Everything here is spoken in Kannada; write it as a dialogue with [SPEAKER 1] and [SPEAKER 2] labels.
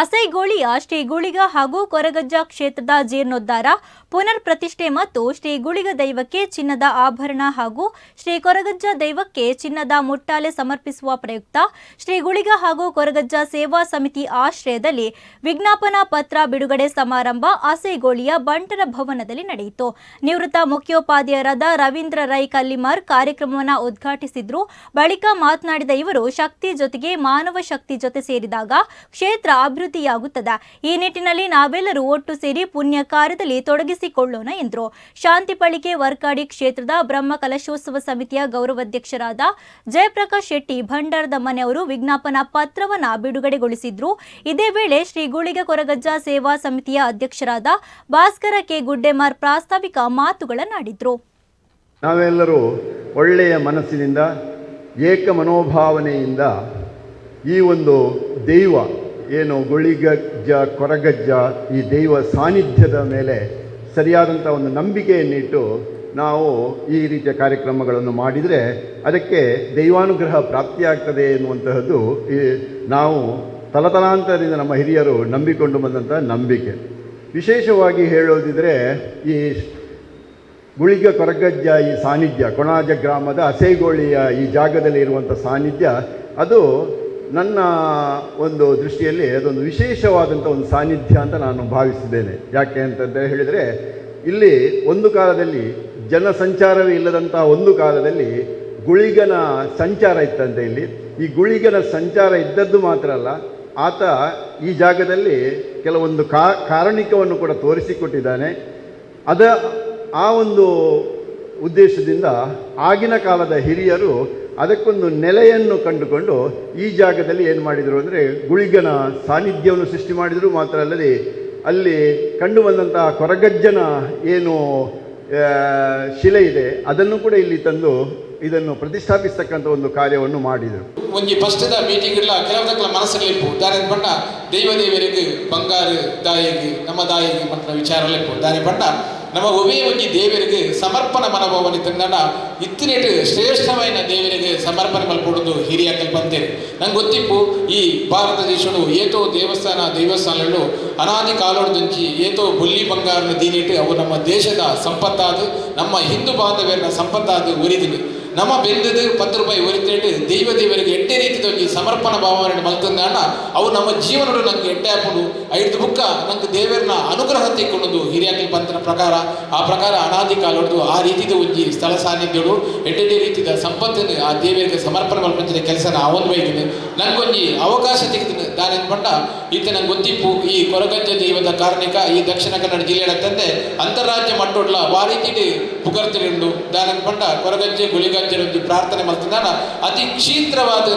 [SPEAKER 1] ಅಸೈಗೋಳಿಯ ಶ್ರೀ ಗುಳಿಗ ಹಾಗೂ ಕೊರಗಜ್ಜ ಕ್ಷೇತ್ರದ ಜೀರ್ಣೋದ್ಧಾರ ಪುನರ್ ಪ್ರತಿಷ್ಠೆ ಮತ್ತು ಶ್ರೀ ಗುಳಿಗ ದೈವಕ್ಕೆ ಚಿನ್ನದ ಆಭರಣ ಹಾಗೂ ಶ್ರೀ ಕೊರಗಜ್ಜ ದೈವಕ್ಕೆ ಚಿನ್ನದ ಮುಟ್ಟಾಲೆ ಸಮರ್ಪಿಸುವ ಪ್ರಯುಕ್ತ ಶ್ರೀ ಗುಳಿಗ ಹಾಗೂ ಕೊರಗಜ್ಜ ಸೇವಾ ಸಮಿತಿ ಆಶ್ರಯದಲ್ಲಿ ವಿಜ್ಞಾಪನಾ ಪತ್ರ ಬಿಡುಗಡೆ ಸಮಾರಂಭ ಅಸೈಗೋಳಿಯ ಬಂಟರ ಭವನದಲ್ಲಿ ನಡೆಯಿತು. ನಿವೃತ್ತ ಮುಖ್ಯೋಪಾಧ್ಯಾಯರಾದ ರವೀಂದ್ರ ರೈ ಕಲ್ಲಿಮಾರ್ ಕಾರ್ಯಕ್ರಮವನ್ನು ಉದ್ಘಾಟಿಸಿದ್ರು. ಬಳಿಕ ಮಾತನಾಡಿದ ಇವರು, ಶಕ್ತಿ ಜೊತೆಗೆ ಮಾನವ ಶಕ್ತಿ ಜೊತೆ ಸೇರಿದಾಗ ಕ್ಷೇತ್ರ ಅಭಿವೃದ್ಧಿಯಾಗುತ್ತದೆ. ಈ ನಿಟ್ಟಿನಲ್ಲಿ ನಾವೆಲ್ಲರೂ ಒಟ್ಟು ಸೇರಿ ಪುಣ್ಯ ಕಾರ್ಯದಲ್ಲಿ ತೊಡಗಿಸಿಕೊಳ್ಳೋಣ ಎಂದರು. ಶಾಂತಿಪಳಿಕೆ ವರ್ಕಾಡಿ ಕ್ಷೇತ್ರದ ಬ್ರಹ್ಮ ಕಲಶೋತ್ಸವ ಸಮಿತಿಯ ಗೌರವಾಧ್ಯಕ್ಷರಾದ ಜಯಪ್ರಕಾಶ್ ಶೆಟ್ಟಿ, ಭಂಡಾರದ ಮನೆಯವರು ವಿಜ್ಞಾಪನಾ ಪತ್ರವನ್ನ ಬಿಡುಗಡೆಗೊಳಿಸಿದ್ರು. ಇದೇ ವೇಳೆ ಶ್ರೀ ಗುಳಿಗ ಕೊರಗಜ್ಜ ಸೇವಾ ಸಮಿತಿಯ ಅಧ್ಯಕ್ಷರಾದ ಭಾಸ್ಕರ ಕೆ. ಗುಡ್ಡೆಮಾರ್ ಪ್ರಾಸ್ತಾವಿಕ ಮಾತುಗಳನ್ನಾಡಿದ್ರು
[SPEAKER 2] ನಾವೆಲ್ಲರೂ ಒಳ್ಳೆಯ ಮನಸ್ಸಿನಿಂದ ಏಕ ಮನೋಭಾವನೆಯಿಂದ ಈ ಒಂದು ದೈವ ಏನು ಗುಳಿಗಜ್ಜ, ಕೊರಗಜ್ಜ, ಈ ದೈವ ಸಾನ್ನಿಧ್ಯದ ಮೇಲೆ ಸರಿಯಾದಂಥ ಒಂದು ನಂಬಿಕೆಯನ್ನಿಟ್ಟು ನಾವು ಈ ರೀತಿಯ ಕಾರ್ಯಕ್ರಮಗಳನ್ನು ಮಾಡಿದರೆ ಅದಕ್ಕೆ ದೈವಾನುಗ್ರಹ ಪ್ರಾಪ್ತಿಯಾಗ್ತದೆ ಎನ್ನುವಂತಹದ್ದು ಈ ನಾವು ತಲತಲಾಂತರದಿಂದ ನಮ್ಮ ಹಿರಿಯರು ನಂಬಿಕೊಂಡು ಬಂದಂಥ ನಂಬಿಕೆ. ವಿಶೇಷವಾಗಿ ಹೇಳೋದಿದ್ರೆ ಈ ಗುಳಿಗ ಕೊರಗಜ್ಜ ಈ ಸಾನ್ನಿಧ್ಯ, ಕೊಣಾಜ ಗ್ರಾಮದ ಅಸೇಗೋಳಿಯ ಈ ಜಾಗದಲ್ಲಿ ಇರುವಂಥ ಸಾನ್ನಿಧ್ಯ, ಅದು ನನ್ನ ಒಂದು ದೃಷ್ಟಿಯಲ್ಲಿ ಅದೊಂದು ವಿಶೇಷವಾದಂಥ ಒಂದು ಸಾನ್ನಿಧ್ಯ ಅಂತ ನಾನು ಭಾವಿಸಿದ್ದೇನೆ. ಯಾಕೆ ಅಂತಂತ ಹೇಳಿದರೆ, ಇಲ್ಲಿ ಒಂದು ಕಾಲದಲ್ಲಿ ಜನಸಂಚಾರವೇ ಇಲ್ಲದಂಥ ಒಂದು ಕಾಲದಲ್ಲಿ ಗುಳಿಗನ ಸಂಚಾರ ಇತ್ತಂತೆ ಇಲ್ಲಿ. ಈ ಗುಳಿಗನ ಸಂಚಾರ ಇದ್ದದ್ದು ಮಾತ್ರ ಅಲ್ಲ, ಆತ ಈ ಜಾಗದಲ್ಲಿ ಕೆಲವೊಂದು ಕಾ, ಕಾರಣಿಕವನ್ನು ಕೂಡ ತೋರಿಸಿಕೊಟ್ಟಿದ್ದಾನೆ. ಅದ ಆ ಒಂದು ಉದ್ದೇಶದಿಂದ ಆಗಿನ ಕಾಲದ ಹಿರಿಯರು ಅದಕ್ಕೊಂದು ನೆಲೆಯನ್ನು ಕಂಡುಕೊಂಡು ಈ ಜಾಗದಲ್ಲಿ ಏನು ಮಾಡಿದರು ಅಂದರೆ ಗುಳಿಗನ ಸಾನ್ನಿಧ್ಯವನ್ನು ಸೃಷ್ಟಿ ಮಾಡಿದರು. ಮಾತ್ರ ಅಲ್ಲದೆ ಅಲ್ಲಿ ಕಂಡು ಬಂದಂತಹ ಕೊರಗಜ್ಜನ ಏನು ಶಿಲೆ ಇದೆ, ಅದನ್ನು ಕೂಡ ಇಲ್ಲಿ ತಂದು ಇದನ್ನು ಪ್ರತಿಷ್ಠಾಪಿಸ್ತಕ್ಕಂಥ ಒಂದು ಕಾರ್ಯವನ್ನು ಮಾಡಿದರು.
[SPEAKER 3] ಒಂಜಿ ಫಸ್ಟ್ದ ಇಲ್ಲ ಕೆಲವದಕ್ಕಲ ಮನಸ್ಸಲ್ಲಿ ಇಪ್ಪು ದಾರಿ ಪಂಡ ದೈವ ದೇವರಿಗೆ ಬಂಗಾರು, ದಾಯಿಗೆ, ನಮ್ಮ ದಾಯಿಗೆ ಮಾತ್ರ ವಿಚಾರಲ್ಲ ಇಪ್ಪು ದಾರಿ ಒವೇ ಒಂಜಿ ದೇವರಿಗೆ ಸಮರ್ಪಣ ಮನೋಭಾವನೆ ತಂದಡ ಇತ್ತಿನೆಟ್ ಶ್ರೇಷ್ಠమైన ದೇವರಿಗೆ ಸಮರ್ಪಣೆ ಮಾಡಿಕೊಡೋದು ಹಿರಿಯ ಕಲ್ಪಂತೇನೆ ನಂಗೆ ಗೊತ್ತಿಪ್ಪು, ಈ ಭಾರತ ದೇಶಡು ಏತೋ ದೇವಸ್ಥಾನ ದೇವಸ್ಥಾನಗಳು ಅನಾದಿ ಕಾಲೋಡದಿಂಚಿ ಏತೋ ಬುಲ್ಲಿ ಬಂಗಾರನ ದೀನಿಟ್ಟು ಅವು ನಮ್ಮ ದೇಶದ ಸಂಪತ್ತಾದ, ನಮ್ಮ ಹಿಂದೂ ಬಾಂಧವ್ಯರ ಸಂಪತ್ತಾದ ಒರಿದಿದೆ ನಮ್ಮ ಬೆಂದು ಪತ್ತು ರೂಪಾಯಿ ಒರಿತೇಟ್ ದೈವ ದೇವರಿಗೆ ಎಟ್ಟೆ ಒಂಜಿ ಸಮರ್ಪಣ ಭಾವನೆ ಮಲ್ತಂದಾಣ ಅವು ನಮ್ಮ ಜೀವನಡು ನಂಗೆ ಎಟ್ಟೆ ಹಾಕೊಂಡು ಐದು ಬುಕ್ಕ ನಂಗೆ ದೇವರನ್ನ ಅನುಗ್ರಹ ತೆಕ್ಕೊಂಡು ಹಿರಿಯಾಕಿ ಪಂತನ ಪ್ರಕಾರ, ಆ ಪ್ರಕಾರ ಅನಾದಿ ಕಾಲೊಡ್ದು ಆ ರೀತಿದ ಒಂಜಿ ಸ್ಥಳ ಸಾನ್ನಿಧ್ಯಗಳು ಎಡ್ಡೆಡ್ಡೆ ರೀತಿದ ಸಂಪತ್ತನ್ನು ಆ ದೇವರಿಗೆ ಸಮರ್ಪಣೆ ಮಲ್ಪಂಚಿದ ಕೆಲಸನ ಒಂದು ಬೈದಿನಿ ಅವಕಾಶ ತೆಗೆದಿನ ದಾನಿ ಪಂಡ ಈತ ನಂಗೆ ಗೊತ್ತಿಪ್ಪು ಈ ಕೊರಗಜ್ಜ ದೈವದ ಕಾರಣಿಕ ಈ ದಕ್ಷಿಣ ಕನ್ನಡ ಜಿಲ್ಲೆಯ ತಂದೆ ಅಂತಾರಾಜ್ಯ ಮಟ್ಟೊಡ್ಲ ಆ ರೀತಿ ಪುಕರ್ತಿರಿಂಡು ದಾನಿ ಪಂಡ ಕೊರಗಜ್ಜೆ ಗುಳಿಗಜ್ಜೆ ಒಂಜಿ ಪ್ರಾರ್ಥನೆ ಮಲ್ತದಾನ ಅತಿ ಕ್ಷೀತ್ರವಾದ